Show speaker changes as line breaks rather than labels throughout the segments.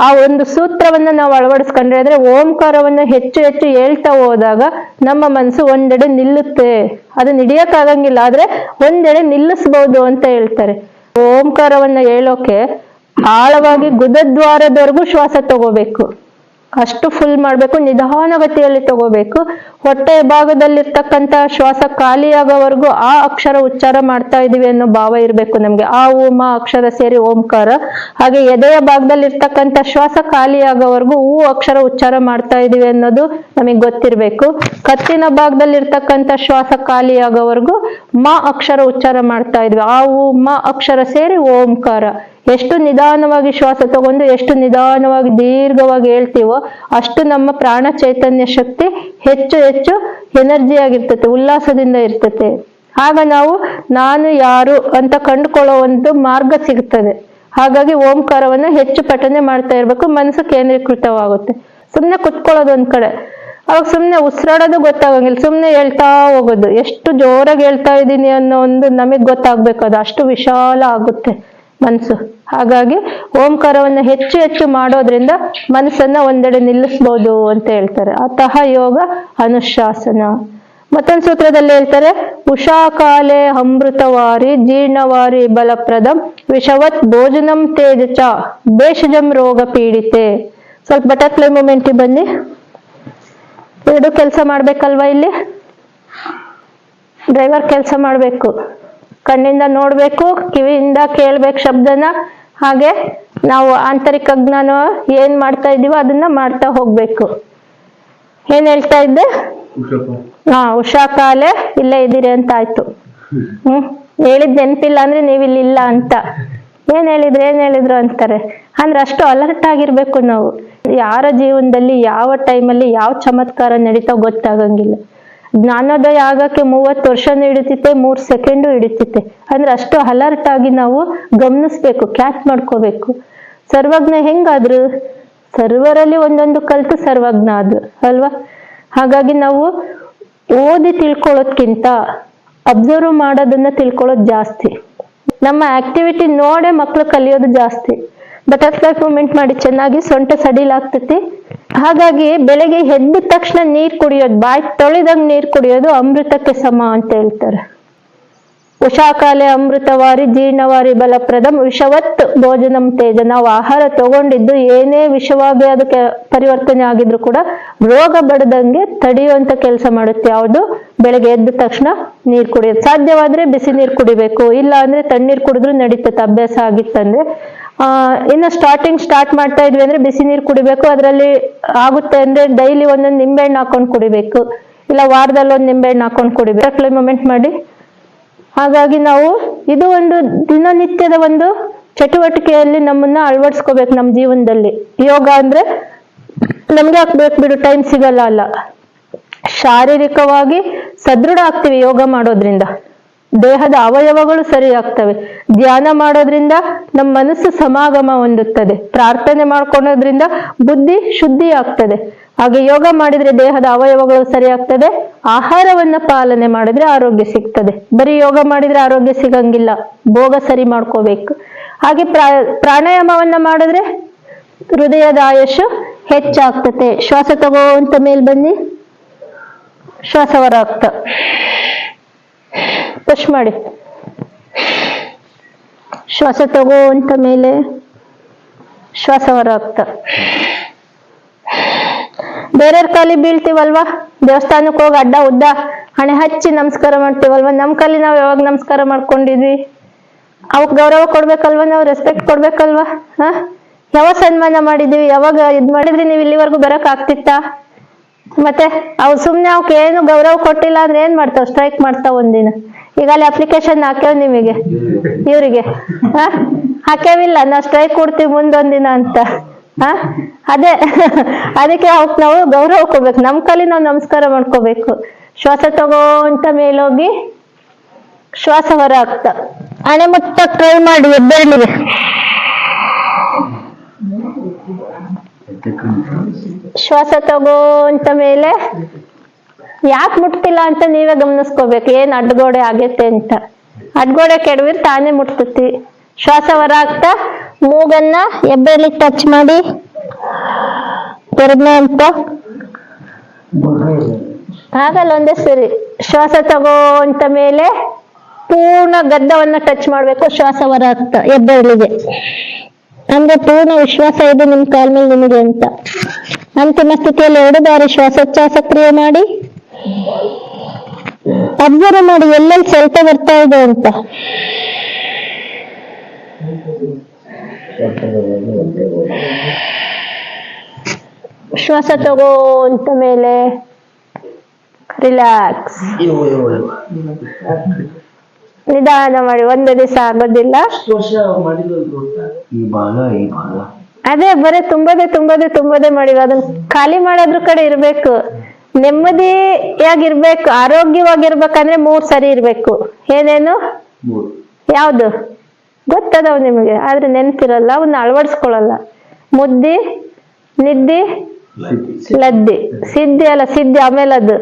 ಆ ಒಂದು ಸೂತ್ರವನ್ನ ನಾವು ಅಳವಡಿಸ್ಕೊಂಡ್ರೆ ಅಂದ್ರೆ ಓಂಕಾರವನ್ನ ಹೆಚ್ಚು ಹೆಚ್ಚು ಹೇಳ್ತಾ ಹೋದಾಗ ನಮ್ಮ ಮನಸ್ಸು ಒಂದೆಡೆ ನಿಲ್ಲುತ್ತೆ. ಅದು ಹಿಡಿಯಕ್ಕಾಗಂಗಿಲ್ಲ ಆದ್ರೆ ಒಂದೆಡೆ ನಿಲ್ಲಿಸ್ಬೋದು ಅಂತ ಹೇಳ್ತಾರೆ. ಓಂಕಾರವನ್ನ ಹೇಳೋಕೆ ಆಳವಾಗಿ ಗುದದ್ವಾರದವರೆಗೂ ಶ್ವಾಸ ತಗೋಬೇಕು. ಅಷ್ಟು ಫುಲ್ ಮಾಡ್ಬೇಕು ನಿಧಾನಗತಿಯಲ್ಲಿ ತಗೋಬೇಕು. ಹೊಟ್ಟೆ ಭಾಗದಲ್ಲಿರ್ತಕ್ಕಂತ ಶ್ವಾಸ ಖಾಲಿಯಾಗೋವರೆಗೂ ಆ ಅಕ್ಷರ ಉಚ್ಚಾರ ಮಾಡ್ತಾ ಇದೀವಿ ಅನ್ನೋ ಭಾವ ಇರಬೇಕು ನಮ್ಗೆ. ಆ ಉಮ ಅಕ್ಷರ ಸೇರಿ ಓಂಕಾರ, ಹಾಗೆ ಎದೆಯ ಭಾಗದಲ್ಲಿರ್ತಕ್ಕಂಥ ಶ್ವಾಸ ಖಾಲಿಯಾಗೋವರೆಗೂ ಹೂ ಅಕ್ಷರ ಉಚ್ಚಾರ ಮಾಡ್ತಾ ಇದೀವಿ ಅನ್ನೋದು ನಮಗೆ ಗೊತ್ತಿರ್ಬೇಕು. ಕತ್ತಿನ ಭಾಗದಲ್ಲಿರ್ತಕ್ಕಂಥ ಶ್ವಾಸ ಖಾಲಿಯಾಗೋವರೆಗೂ ಮ ಅಕ್ಷರ ಉಚ್ಚಾರ ಮಾಡ್ತಾ ಇದ್ವಿ. ಆ ಉ ಮ ಅಕ್ಷರ ಸೇರಿ ಓಂಕಾರ. ಎಷ್ಟು ನಿಧಾನವಾಗಿ ಶ್ವಾಸ ತಗೊಂಡು ಎಷ್ಟು ನಿಧಾನವಾಗಿ ದೀರ್ಘವಾಗಿ ಹೇಳ್ತೀವೋ ಅಷ್ಟು ನಮ್ಮ ಪ್ರಾಣ ಚೈತನ್ಯ ಶಕ್ತಿ ಹೆಚ್ಚು ಹೆಚ್ಚು ಎನರ್ಜಿ ಆಗಿರ್ತತೆ ಉಲ್ಲಾಸದಿಂದ ಇರ್ತತೆ ಆಗ ನಾವು, ನಾನು ಯಾರು ಅಂತ ಕಂಡುಕೊಳ್ಳೋ ಒಂದು ಮಾರ್ಗ ಸಿಗ್ತದೆ. ಹಾಗಾಗಿ ಓಂಕಾರವನ್ನ ಹೆಚ್ಚು ಪಠನೆ ಮಾಡ್ತಾ ಇರ್ಬೇಕು, ಮನಸ್ಸು ಕೇಂದ್ರೀಕೃತವಾಗುತ್ತೆ. ಸುಮ್ಮನೆ ಕುತ್ಕೊಳ್ಳೋದು ಒಂದ್ ಕಡೆ. ಅವಾಗ ಸುಮ್ಮನೆ ಉಸಿರಾಡೋದು ಗೊತ್ತಾಗಂಗಿಲ್ಲ ಸುಮ್ಮನೆ ಹೇಳ್ತಾ ಹೋಗೋದು. ಎಷ್ಟು ಜೋರಾಗಿ ಹೇಳ್ತಾ ಇದ್ದೀನಿ ಅನ್ನೋ ಒಂದು ನಮಗ್ ಗೊತ್ತಾಗ್ಬೇಕು, ಅದು ಅಷ್ಟು ವಿಶಾಲ ಆಗುತ್ತೆ. ಮನಸ್ಸು. ಹಾಗಾಗಿ ಓಂಕಾರವನ್ನು ಹೆಚ್ಚು ಹೆಚ್ಚು ಮಾಡೋದ್ರಿಂದ ಮನಸ್ಸನ್ನ ಒಂದೆಡೆ ನಿಲ್ಲಿಸ್ಬೋದು ಅಂತ ಹೇಳ್ತಾರೆ. ಅತಃ ಯೋಗ ಅನುಶಾಸನ. ಮತ್ತೊಂದು ಸೂತ್ರದಲ್ಲಿ ಹೇಳ್ತಾರೆ, ಉಷಾಕಾಲೆ ಅಮೃತವಾರಿ ಜೀರ್ಣವಾರಿ ಬಲಪ್ರದಂ ವಿಷವತ್ ಭೋಜನಂ ತೇಜಚ ಬೇಷಜಂ ರೋಗ ಪೀಡಿತೆ. ಸ್ವಲ್ಪ ಬಟರ್ಫ್ಲೈ ಮೂಮೆಂಟ್ ಬನ್ನಿ. ಎರಡು ಕೆಲಸ ಮಾಡ್ಬೇಕಲ್ವಾ ಇಲ್ಲಿ? ಡ್ರೈವರ್ ಕೆಲಸ ಮಾಡ್ಬೇಕು. ಕಣ್ಣಿಂದ ನೋಡ್ಬೇಕು ಕಿವಿಯಿಂದ ಕೇಳ್ಬೇಕು ಶಬ್ದನ. ಹಾಗೆ ನಾವು ಆಂತರಿಕ ಜ್ಞಾನ ಏನ್ ಮಾಡ್ತಾ ಇದೀವೋ ಅದನ್ನ ಮಾಡ್ತಾ ಹೋಗ್ಬೇಕು. ಏನ್ ಹೇಳ್ತಾ ಇದ್ದೆ? ಹಾ ಉಷಾ ಕಾಲೆ ಇಲ್ಲೇ ಇದ್ದೀರಿ ಅಂತ ಆಯ್ತು. ಹ್ಮ್ ಹೇಳಿದ್ ನೆನ್ಪಿಲ್ಲ ಅಂದ್ರೆ ನೀವು ಇಲ್ಲಿ ಇಲ್ಲ ಅಂತ. ಏನ್ ಹೇಳಿದ್ರು ಏನ್ ಹೇಳಿದ್ರು ಅಂತಾರೆ. ಅಂದ್ರೆ ಅಷ್ಟು ಅಲರ್ಟ್ ಆಗಿರ್ಬೇಕು ನಾವು. ಯಾರ ಜೀವನದಲ್ಲಿ ಯಾವ ಟೈಮಲ್ಲಿ ಯಾವ ಚಮತ್ಕಾರ ನಡೀತಾವ ಗೊತ್ತಾಗಂಗಿಲ್ಲ. ಜ್ಞಾನೋದಯ ಆಗಕ್ಕೆ ಮೂವತ್ತು ವರ್ಷ ಹಿಡಿತೈತೆ ಮೂರ್ ಸೆಕೆಂಡು ಹಿಡಿತೈತೆ ಅಂದ್ರೆ ಅಷ್ಟು ಅಲರ್ಟ್ ಆಗಿ ನಾವು ಗಮನಿಸ್ಬೇಕು ಕ್ಯಾಚ್ ಮಾಡ್ಕೋಬೇಕು. ಸರ್ವಜ್ಞ ಹೆಂಗಾದ್ರು, ಸರ್ವರಲ್ಲಿ ಒಂದೊಂದು ಕಲ್ತು ಸರ್ವಜ್ಞ ಆದ್ರು ಅಲ್ವಾ? ಹಾಗಾಗಿ ನಾವು ಓದಿ ತಿಳ್ಕೊಳ್ಳೋದ್ಕಿಂತ ಅಬ್ಸರ್ವ್ ಮಾಡೋದನ್ನ ತಿಳ್ಕೊಳ್ಳೋದು ಜಾಸ್ತಿ. ನಮ್ಮ ಆಕ್ಟಿವಿಟಿ ನೋಡೇ ಮಕ್ಳು ಕಲಿಯೋದು ಜಾಸ್ತಿ. ಬಟರ್ಫ್ಲೈ ಮೂಮೆಂಟ್ ಮಾಡಿ ಚೆನ್ನಾಗಿ ಸೊಂಟ ಸಡಿಲಾಗ್ತೈತಿ ಹಾಗಾಗಿ ಬೆಳಗ್ಗೆ ಎದ್ದ ತಕ್ಷಣ ನೀರ್ ಕುಡಿಯೋದು, ಬಾಯಿ ತೊಳೆದಂಗ್ ನೀರ್ ಕುಡಿಯೋದು ಅಮೃತಕ್ಕೆ ಸಮ ಅಂತ ಹೇಳ್ತಾರೆ. ಉಷಾಕಾಲೆ ಅಮೃತವಾರಿ, ಜೀರ್ಣವಾರಿ, ಬಲಪ್ರದಂ, ವಿಷವತ್ ಭೋಜನಂ ತೇಜ. ನಾವು ಆಹಾರ ತಗೊಂಡಿದ್ದು ಏನೇ ವಿಷವಾಗಿ ಅದಕ್ಕೆ ಪರಿವರ್ತನೆ ಆಗಿದ್ರು ಕೂಡ ರೋಗ ಬಡದಂಗೆ ತಡೆಯುವಂತ ಕೆಲಸ ಮಾಡುತ್ತೆ. ಯಾವುದು? ಬೆಳಗ್ಗೆ ಎದ್ದ ತಕ್ಷಣ ನೀರ್ ಕುಡಿಯೋದು. ಸಾಧ್ಯವಾದ್ರೆ ಬಿಸಿ ನೀರು ಕುಡಿಬೇಕು. ಇಲ್ಲ ಅಂದ್ರೆ ತಣ್ಣೀರ್ ಕುಡಿದ್ರು ನಡೀತದೆ ಅಭ್ಯಾಸ ಆಗಿತ್ತಂದ್ರೆ ಇನ್ನು ಸ್ಟಾರ್ಟಿಂಗ್ ಸ್ಟಾರ್ಟ್ ಮಾಡ್ತಾ ಇದ್ವಿ ಅಂದ್ರೆ ಬಿಸಿ ನೀರು ಕುಡಿಬೇಕು. ಅದರಲ್ಲಿ ಆಗುತ್ತೆ ಅಂದ್ರೆ ಡೈಲಿ ಒಂದೊಂದು ನಿಂಬೆಹಣ್ಣು ಹಾಕೊಂಡು ಕುಡಿಬೇಕು. ಇಲ್ಲ ವಾರದಲ್ಲಿ ಒಂದು ನಿಂಬೆಹಣ್ಣು ಹಾಕೊಂಡು ಕುಡಿಬೇಕು. ಮೊಮೆಂಟ್ ಮಾಡಿ. ಹಾಗಾಗಿ ನಾವು ಇದು ಒಂದು ದಿನನಿತ್ಯದ ಒಂದು ಚಟುವಟಿಕೆಯಲ್ಲಿ ನಮ್ಮನ್ನ ಅಳವಡಿಸ್ಕೋಬೇಕು ನಮ್ಮ ಜೀವನದಲ್ಲಿ. ಯೋಗ ಅಂದ್ರೆ ನಮ್ಗೆ ಹಾಕ್ಬೇಕು ಬಿಡು ಟೈಮ್ ಸಿಗಲ್ಲ ಅಲ್ಲ. ಶಾರೀರಿಕವಾಗಿ ಸದೃಢ ಆಗ್ತೀವಿ ಯೋಗ ಮಾಡೋದ್ರಿಂದ. ದೇಹದ ಅವಯವಗಳು ಸರಿ ಆಗ್ತವೆ. ಧ್ಯಾನ ಮಾಡೋದ್ರಿಂದ ನಮ್ಮ ಮನಸ್ಸು ಸಮಾಗಮ ಹೊಂದುತ್ತದೆ. ಪ್ರಾರ್ಥನೆ ಮಾಡ್ಕೊಳೋದ್ರಿಂದ ಬುದ್ಧಿ ಶುದ್ಧಿ ಆಗ್ತದೆ. ಹಾಗೆ ಯೋಗ ಮಾಡಿದ್ರೆ ದೇಹದ ಅವಯವಗಳು ಸರಿ ಆಗ್ತದೆ. ಆಹಾರವನ್ನ ಪಾಲನೆ ಮಾಡಿದ್ರೆ ಆರೋಗ್ಯ ಸಿಗ್ತದೆ. ಬರೀ ಯೋಗ ಮಾಡಿದ್ರೆ ಆರೋಗ್ಯ ಸಿಗಂಗಿಲ್ಲ. ಭೋಗ ಸರಿ ಮಾಡ್ಕೋಬೇಕು. ಹಾಗೆ ಪ್ರಾ, ಪ್ರಾಣಾಯಾಮವನ್ನ ಮಾಡಿದ್ರೆ ಹೃದಯದ ಆಯುಷು ಹೆಚ್ಚಾಗ್ತತೆ ಶ್ವಾಸ ತಗೋಂತ ಮೇಲ್ ಬನ್ನಿ. ಶ್ವಾಸವರ ಆಗ್ತಾ. ಪುಷ್ ಮಾಡಿ. ಶ್ವಾಸ ತಗೋಂತ ಮೇಲೆ ಶ್ವಾಸ ಹೊರ ಬೇರೆಯವ್ರ ಕಾಲಿ ಬೀಳ್ತೀವಲ್ವಾ? ದೇವಸ್ಥಾನಕ್ಕೆ ಹೋಗಿ ಅಡ್ಡ ಉದ್ದ ಹಣೆ ಹಚ್ಚಿ ನಮಸ್ಕಾರ ಮಾಡ್ತೀವಲ್ವಾ? ನಮ್ ಕಾಲಿ ನಾವ್ ಯಾವಾಗ ನಮಸ್ಕಾರ ಮಾಡ್ಕೊಂಡಿದ್ವಿ? ಅವಕ್ ಗೌರವ ಕೊಡ್ಬೇಕಲ್ವಾ ನಾವು? ರೆಸ್ಪೆಕ್ಟ್ ಕೊಡ್ಬೇಕಲ್ವಾ? ಹ? ಯಾವಾಗ ಸನ್ಮಾನ ಮಾಡಿದೀವಿ? ಯಾವಾಗ ಇದ್ ಮಾಡಿದ್ರಿ ನೀವು ಇಲ್ಲಿವರೆಗೂ ಬರಕ್ ಆಗ್ತಿತ್ತಾ? ಮತ್ತೆ ಅವ್ ಸುಮ್ನೆ ಅವಕ್ಕೆ ಏನು ಗೌರವ ಕೊಟ್ಟಿಲ್ಲ ಅಂದ್ರೆ ಏನ್ ಮಾಡ್ತಾವ್? ಸ್ಟ್ರೈಕ್ ಮಾಡ್ತಾವ ಒಂದಿನ. ಈಗ ಅಲ್ಲಿ ಅಪ್ಲಿಕೇಶನ್ ಹಾಕ್ಯಾವ ನಿಮಗೆ, ಇವರಿಗೆ. ಹಾಕ್ಯಾವಿಲ್ಲ, ನಾವು ಸ್ಟ್ರೈಕ್ ಕೊಡ್ತೀವಿ ಮುಂದೊಂದಿನ ಅಂತ. ಹ? ಅದೇ, ಅದಕ್ಕೆ ಅವಕ್ ನಾವು ಗೌರವ ಕೊಬೇಕು ನಮ್ ಕಲಿ ನಾವು ನಮಸ್ಕಾರ ಮಾಡ್ಕೋಬೇಕು. ಶ್ವಾಸ ತಗೋಂತ ಮೇಲೋಗಿ ಶ್ವಾಸ ಹೊರ ಆಗ್ತ ಹಣೆ ಮುಟ್ಟಕ್ ಟ್ರೈ ಮಾಡಿ ಎದ್ದೇಳಿ ಶ್ವಾಸ ತಗೋಂತ ಮೇಲೆ ಯಾಕೆ ಮುಟ್ತಿಲ್ಲ ಅಂತ ನೀವೇ ಗಮನಿಸ್ಕೋಬೇಕು? ಏನ್ ಅಡ್ಗೋಡೆ ಆಗೈತೆ ಅಂತ. ಅಡ್ಗೋಡೆ ಕೆಡವಿರ್ ತಾನೇ ಮುಟ್ತತಿ. ಶ್ವಾಸ ಹೊರ ಆಗ್ತಾ, ಮೂಗನ್ನ ಎಬ್ಬೆಲಿ ಟಚ್ ಮಾಡಿ ಎರಡನೇ ಅಂತ. ಆಗಲ್ಲ ಒಂದೇ ಸರಿ. ಶ್ವಾಸ ತಗೋಂತ ಮೇಲೆ ಪೂರ್ಣ ಗದ್ದವನ್ನ ಟಚ್ ಮಾಡ್ಬೇಕು, ಶ್ವಾಸ ಹೊರ ಆಗ್ತಾ ಹೆಬ್ಬೆರಳಿಗೆ ಅಂದ್ರೆ ಪೂರ್ಣ ವಿಶ್ವಾಸ ಇದೆ ನಿಮ್ ಕಾಲ್ ಮೇಲೆ ನಿಮಗೆ ಅಂತ. ಅಂತಿಮ ಸ್ಥಿತಿಯಲ್ಲಿ ಎರಡು ಬಾರಿ ಶ್ವಾಸೋಚ್ಛ್ವಾಸ ಕ್ರಿಯೆ ಮಾಡಿ ಅಬ್ಸರ್ವ್ ಮಾಡಿ ಎಲ್ಲೆಲ್ಲಿ ಸ್ವಲ್ಪ ಬರ್ತಾ ಇದೆ ಅಂತ. ಶ್ವಾಸ ತಗೋಂತ ಮೇಲೆ. ರಿಲ್ಯಾಕ್ಸ್ ನಿಧಾನ ಮಾಡಿ ಒಂದು ದಿವಸ ಆಗೋದಿಲ್ಲ. ಅದೇ ಬರೀ ತುಂಬದೆ ತುಂಬದೆ ತುಂಬದೆ ಮಾಡಿ ಅದನ್ನ ಖಾಲಿ ಮಾಡೋದ್ರ ಕಡೆ ಇರ್ಬೇಕು. ನೆಮ್ಮದಿಯಾಗಿರ್ಬೇಕು ಆರೋಗ್ಯವಾಗಿರ್ಬೇಕಂದ್ರೆ ಮೂರ್ ಸರಿ ಇರ್ಬೇಕು. ಏನೇನು? ಯಾವ್ದು? ಗೊತ್ತದವ್ ನಿಮಗೆ ಆದ್ರೆ ನೆನ್ಪಿರಲ್ಲ ಅವನ್ನ ಅಳವಡಿಸ್ಕೊಳಲ್ಲ. ಮುದ್ದಿ ನಿದ್ದಿ ಲದ್ದಿ. ಸಿದ್ದಿ ಅಲ್ಲ ಸಿದ್ಧಿ ಆಮೇಲೆ ಅದು.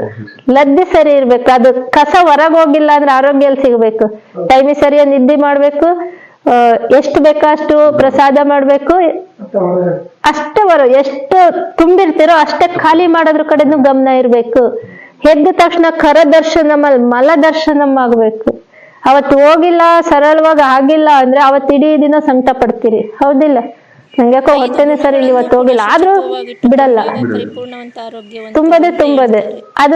ಲದ್ದಿ ಸರಿ ಇರ್ಬೇಕು ಅದು ಕಸ ಹೊರಗ್ ಹೋಗಿಲ್ಲ ಅಂದ್ರೆ ಆರೋಗ್ಯ ಎಲ್ಲಿ ಸಿಗ್ಬೇಕು. ಟೈಮಿಗೆ ಸರಿಯಾಗಿ ನಿದ್ದೆ ಮಾಡ್ಬೇಕು ಎಷ್ಟು ಬೇಕೋ ಅಷ್ಟು ಪ್ರಸಾದ ಮಾಡ್ಬೇಕು? ಅಷ್ಟೇ ಬರೋ ಎಷ್ಟು ತುಂಬಿರ್ತೀರೋ ಅಷ್ಟೇ ಖಾಲಿ ಮಾಡೋದ್ರ ಕಡೆನೂ ಗಮನ ಇರ್ಬೇಕು. ಎದ್ದ ತಕ್ಷಣ ಕರ ದರ್ಶನ ಮಲ್ ದರ್ಶನ ಆಗ್ಬೇಕು. ಅವತ್ ಹೋಗಿಲ್ಲ ಸರಳವಾಗಿ ಆಗಿಲ್ಲ ಅಂದ್ರೆ ಅವತ್ ಇಡೀ ದಿನ ಸಂಕಟ ಪಡ್ತೀರಿ. ಹೌದಿಲ್ಲ? ನಂಗ್ಯಾಕೋ ಹೊಟ್ಟೆನೆ ಸರಿ ಇಲ್ಲಿ ಇವತ್ತು ಹೋಗಿಲ್ಲ. ಆದ್ರೂ ಬಿಡಲ್ಲ. ತುಂಬದೇ ತುಂಬದೇ. ಅದು